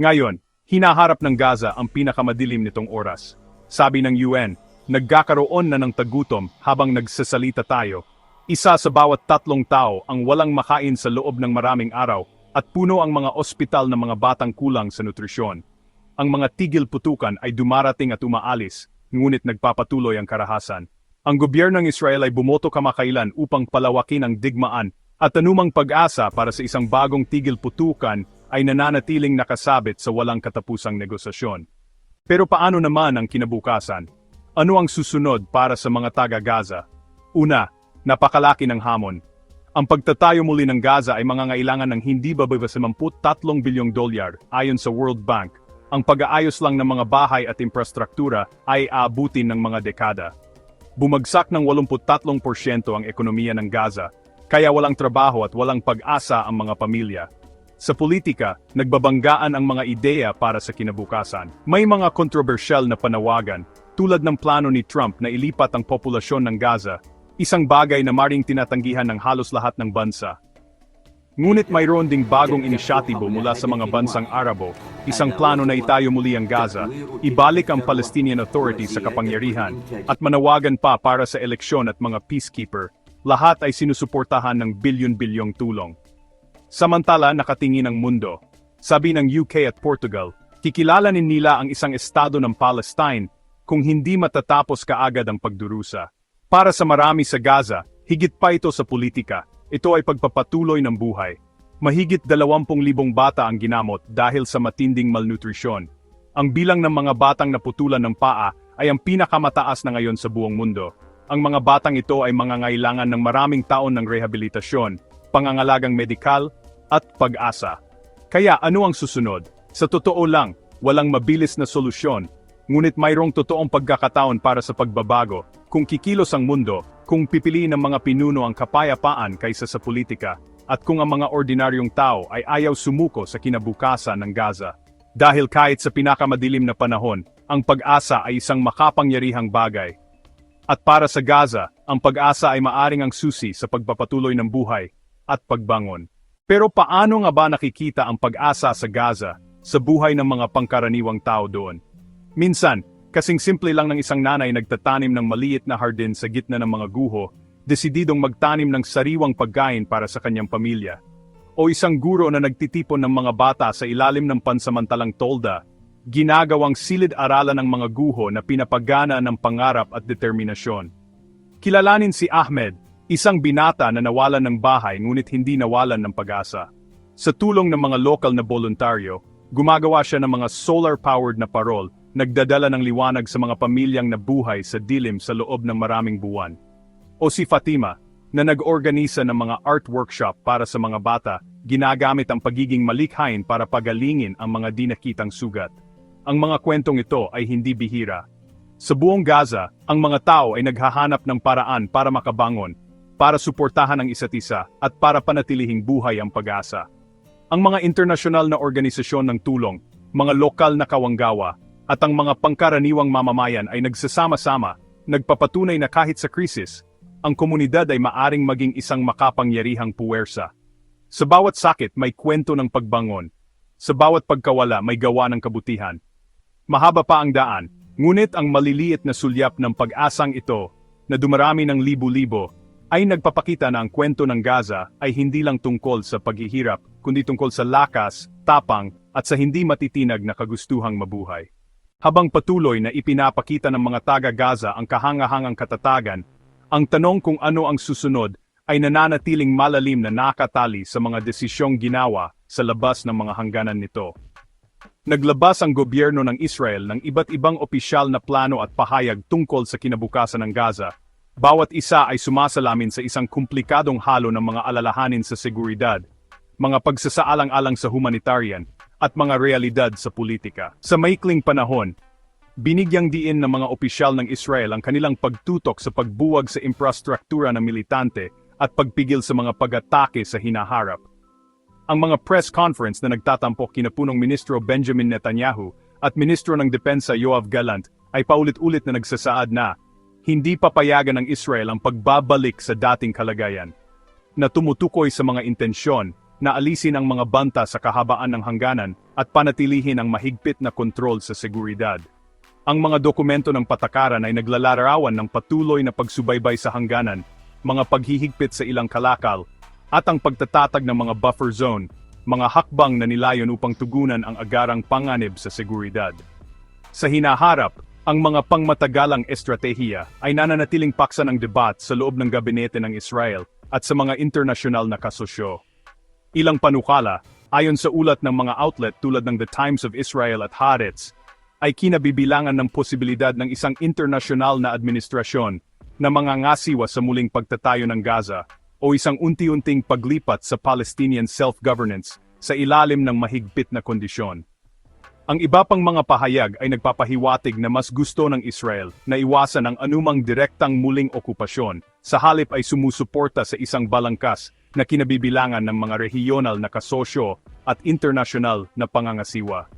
Ngayon, hinaharap ng Gaza ang pinakamadilim nitong oras. Sabi ng UN, nagkakaroon na ng tagutom habang nagsasalita tayo. Isa sa bawat tatlong tao ang walang makain sa loob ng maraming araw at puno ang mga ospital ng mga batang kulang sa nutrisyon. Ang mga tigil putukan ay dumarating at umaalis, ngunit nagpapatuloy ang karahasan. Ang gobyernong Israel ay bumoto kamakailan upang palawakin ang digmaan at anumang pag-asa para sa isang bagong tigil putukan ay nananatiling nakasabit sa walang katapusang negosasyon. Pero paano naman ang kinabukasan? Ano ang susunod para sa mga taga-Gaza? Una, napakalaki ng hamon. Ang pagtatayo muli ng Gaza ay mangangailangan ng hindi bababa sa 53 bilyong dolyar ayon sa World Bank. Ang pag-aayos lang ng mga bahay at infrastruktura ay aabutin ng mga dekada. Bumagsak ng 83% ang ekonomiya ng Gaza, kaya walang trabaho at walang pag-asa ang mga pamilya. Sa politika, nagbabanggaan ang mga ideya para sa kinabukasan. May mga kontrobersyal na panawagan, tulad ng plano ni Trump na ilipat ang populasyon ng Gaza, isang bagay na maring tinatanggihan ng halos lahat ng bansa. Ngunit mayroon ding bagong inisyatibo mula sa mga bansang Arabo, isang plano na itayo muli ang Gaza, ibalik ang Palestinian Authority sa kapangyarihan, at manawagan pa para sa eleksyon at mga peacekeeper, lahat ay sinusuportahan ng bilyon-bilyong tulong. Samantala nakatingin ang mundo. Sabi ng UK at Portugal, kikilalanin nila ang isang estado ng Palestine kung hindi matatapos kaagad ang pagdurusa. Para sa marami sa Gaza, higit pa ito sa politika, ito ay pagpapatuloy ng buhay. Mahigit 20,000 bata ang ginamot dahil sa matinding malnutrisyon. Ang bilang ng mga batang naputulan ng paa ay ang pinakamataas na ngayon sa buong mundo. Ang mga batang ito ay mangangailangan ng maraming taon ng rehabilitasyon, pangangalagang medikal, at pag-asa. Kaya ano ang susunod? Sa totoo lang, walang mabilis na solusyon, ngunit mayroong totoong pagkakataon para sa pagbabago, kung kikilos ang mundo, kung pipiliin ng mga pinuno ang kapayapaan kaysa sa politika, at kung ang mga ordinaryong tao ay ayaw sumuko sa kinabukasan ng Gaza. Dahil kahit sa pinakamadilim na panahon, ang pag-asa ay isang makapangyarihang bagay. At para sa Gaza, ang pag-asa ay maaring ang susi sa pagpapatuloy ng buhay at pagbangon. Pero paano nga ba nakikita ang pag-asa sa Gaza sa buhay ng mga pangkaraniwang tao doon? Minsan, kasing simple lang ng isang nanay nagtatanim ng maliit na hardin sa gitna ng mga guho, desididong magtanim ng sariwang pagkain para sa kanyang pamilya. O isang guro na nagtitipon ng mga bata sa ilalim ng pansamantalang tolda, ginagawang silid-aralan ng mga guho na pinapagana ng pangarap at determinasyon. Kilalanin si Ahmed, isang binata na nawalan ng bahay ngunit hindi nawalan ng pag-asa. Sa tulong ng mga lokal na voluntaryo, gumagawa siya ng mga solar-powered na parol, nagdadala ng liwanag sa mga pamilyang nabuhay sa dilim sa loob ng maraming buwan. O si Fatima, na nag-organisa ng mga art workshop para sa mga bata, ginagamit ang pagiging malikhain para pagalingin ang mga di nakitang sugat. Ang mga kwentong ito ay hindi bihira. Sa buong Gaza, ang mga tao ay naghahanap ng paraan para makabangon, para suportahan ang isa't isa, at para panatilihing buhay ang pag-asa. Ang mga internasyonal na organisasyon ng tulong, mga lokal na kawanggawa, at ang mga pangkaraniwang mamamayan ay nagsasama-sama, nagpapatunay na kahit sa krisis, ang komunidad ay maaring maging isang makapangyarihang puwersa. Sa bawat sakit may kwento ng pagbangon. Sa bawat pagkawala may gawa ng kabutihan. Mahaba pa ang daan, ngunit ang maliliit na sulyap ng pag-asang ito, na dumarami ng libu-libo, ay nagpapakita na ang kwento ng Gaza ay hindi lang tungkol sa paghihirap, kundi tungkol sa lakas, tapang, at sa hindi matitinag na kagustuhang mabuhay. Habang patuloy na ipinapakita ng mga taga-Gaza ang kahangahangang katatagan, ang tanong kung ano ang susunod ay nananatiling malalim na nakatali sa mga desisyong ginawa sa labas ng mga hangganan nito. Naglabas ang gobyerno ng Israel ng iba't ibang opisyal na plano at pahayag tungkol sa kinabukasan ng Gaza. Bawat isa ay sumasalamin sa isang komplikadong halo ng mga alalahanin sa seguridad, mga pagsasaalang-alang sa humanitarian, at mga realidad sa politika. Sa maikling panahon, binigyang diin ng mga opisyal ng Israel ang kanilang pagtutok sa pagbuwag sa infrastruktura ng militante at pagpigil sa mga pag-atake sa hinaharap. Ang mga press conference na nagtatampok kina punong Ministro Benjamin Netanyahu at Ministro ng Depensa Yoav Gallant ay paulit-ulit na nagsasaad na hindi papayagan ng Israel ang pagbabalik sa dating kalagayan na tumutukoy sa mga intensyon na alisin ang mga banta sa kahabaan ng hangganan at panatilihin ang mahigpit na kontrol sa seguridad. Ang mga dokumento ng patakaran ay naglalarawan ng patuloy na pagsubaybay sa hangganan, mga paghihigpit sa ilang kalakal, at ang pagtatatag ng mga buffer zone, mga hakbang na nilayon upang tugunan ang agarang panganib sa seguridad. Sa hinaharap, ang mga pangmatagalang estratehiya ay nananatiling paksa ng debat sa loob ng gabinete ng Israel at sa mga internasyonal na kasosyo. Ilang panukala, ayon sa ulat ng mga outlet tulad ng The Times of Israel at Haaretz, ay kinabibilangan ng posibilidad ng isang internasyonal na administrasyon na mangangasiwa sa muling pagtatayo ng Gaza o isang unti-unting paglipat sa Palestinian self-governance sa ilalim ng mahigpit na kondisyon. Ang iba pang mga pahayag ay nagpapahiwatig na mas gusto ng Israel na iwasan ang anumang direktang muling okupasyon, sa halip ay sumusuporta sa isang balangkas na kinabibilangan ng mga rehiyonal na kasosyo at internasyonal na pangangasiwa.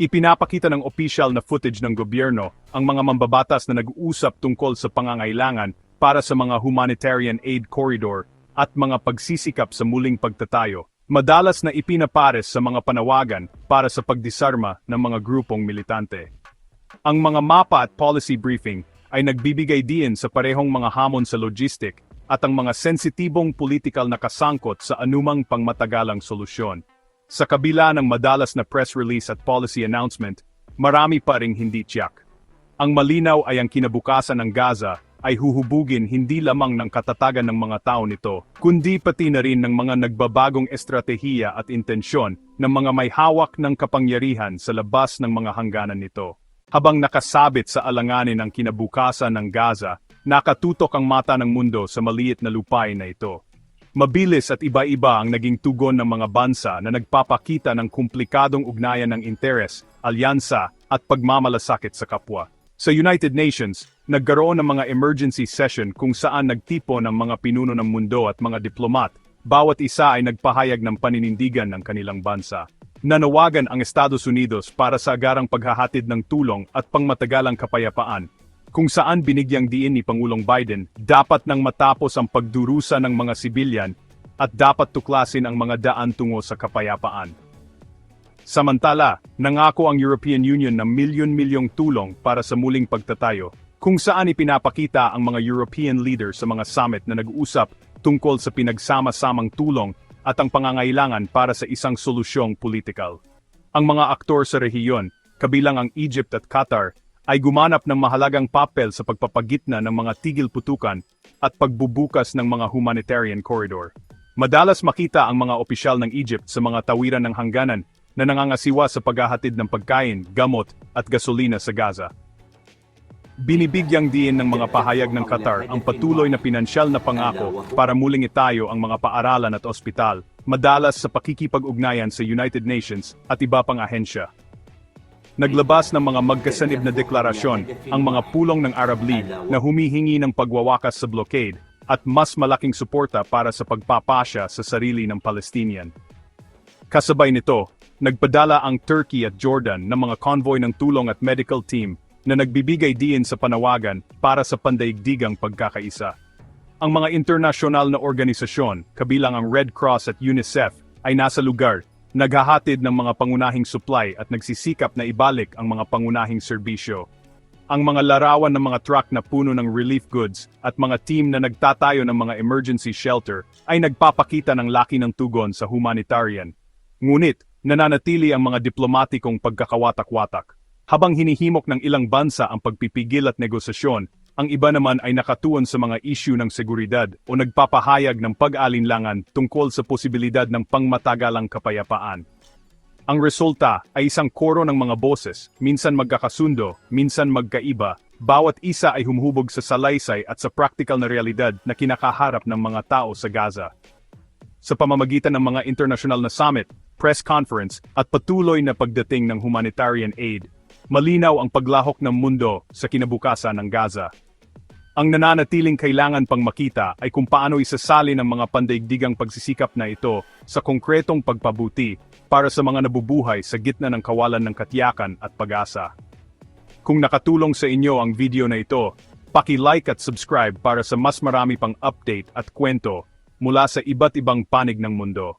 Ipinapakita ng opisyal na footage ng gobyerno ang mga mambabatas na nag-uusap tungkol sa pangangailangan para sa mga humanitarian aid corridor at mga pagsisikap sa muling pagtatayo, madalas na ipinapares sa mga panawagan para sa pagdisarma ng mga grupong militante. Ang mga mapa at policy briefing ay nagbibigay diin sa parehong mga hamon sa logistic at ang mga sensitibong politikal na kasangkot sa anumang pangmatagalang solusyon. Sa kabila ng madalas na press release at policy announcement, marami pa ring hindi tiyak. Ang malinaw ay ang kinabukasan ng Gaza ay huhubugin hindi lamang ng katatagan ng mga tao nito, kundi pati na rin ng mga nagbabagong estratehiya at intensyon ng mga may hawak ng kapangyarihan sa labas ng mga hangganan nito. Habang nakasabit sa alanganin ang kinabukasan ng Gaza, nakatutok ang mata ng mundo sa maliit na lupain na ito. Mabilis at iba-iba ang naging tugon ng mga bansa na nagpapakita ng komplikadong ugnayan ng interes, alyansa, at pagmamalasakit sa kapwa. Sa United Nations, nagkaroon ng mga emergency session kung saan nagtipo ng mga pinuno ng mundo at mga diplomat, bawat isa ay nagpahayag ng paninindigan ng kanilang bansa. Nanawagan ang Estados Unidos para sa agarang paghahatid ng tulong at pangmatagalang kapayapaan, kung saan binigyang diin ni Pangulong Biden, dapat nang matapos ang pagdurusa ng mga sibilyan at dapat tuklasin ang mga daan tungo sa kapayapaan. Samantala, nangako ang European Union ng milyon-milyong tulong para sa muling pagtatayo, kung saan ipinapakita ang mga European leaders sa mga summit na nag-uusap tungkol sa pinagsama-samang tulong at ang pangangailangan para sa isang solusyong politikal. Ang mga aktor sa rehiyon, kabilang ang Egypt at Qatar, ay gumanap ng mahalagang papel sa pagpapagitna ng mga tigil putukan at pagbubukas ng mga humanitarian corridor. Madalas makita ang mga opisyal ng Egypt sa mga tawiran ng hangganan na nangangasiwa sa paghahatid ng pagkain, gamot, at gasolina sa Gaza. Binibigyang diin ng mga pahayag ng Qatar ang patuloy na pinansyal na pangako para muling itayo ang mga paaralan at ospital, madalas sa pakikipag-ugnayan sa United Nations at iba pang ahensya. Naglabas ng mga magkasanib na deklarasyon ang mga pulong ng Arab League na humihingi ng pagwawakas sa blockade at mas malaking suporta para sa pagpapasya sa sarili ng Palestinian. Kasabay nito, nagpadala ang Turkey at Jordan ng mga convoy ng tulong at medical team na nagbibigay diin sa panawagan para sa pandaigdigang pagkakaisa. Ang mga internasyonal na organisasyon, kabilang ang Red Cross at UNICEF, ay nasa lugar naghahatid ng mga pangunahing supply at nagsisikap na ibalik ang mga pangunahing serbisyo. Ang mga larawan ng mga truck na puno ng relief goods at mga team na nagtatayo ng mga emergency shelter ay nagpapakita ng laki ng tugon sa humanitarian. Ngunit, nananatili ang mga diplomatikong pagkakawatak-watak. Habang hinihimok ng ilang bansa ang pagpipigil at negosasyon, ang iba naman ay nakatuon sa mga issue ng seguridad o nagpapahayag ng pag-alinlangan tungkol sa posibilidad ng pangmatagalang kapayapaan. Ang resulta ay isang koro ng mga boses, minsan magkakasundo, minsan magkaiba, bawat isa ay humuhubog sa salaysay at sa practical na realidad na kinakaharap ng mga tao sa Gaza. Sa pamamagitan ng mga international na summit, press conference, at patuloy na pagdating ng humanitarian aid, malinaw ang paglahok ng mundo sa kinabukasan ng Gaza. Ang nananatiling kailangan pang makita ay kung paano isasali ng mga pandaigdigang pagsisikap na ito sa konkretong pagpabuti para sa mga nabubuhay sa gitna ng kawalan ng katiyakan at pag-asa. Kung nakatulong sa inyo ang video na ito, paki-like at subscribe para sa mas marami pang update at kwento mula sa iba't ibang panig ng mundo.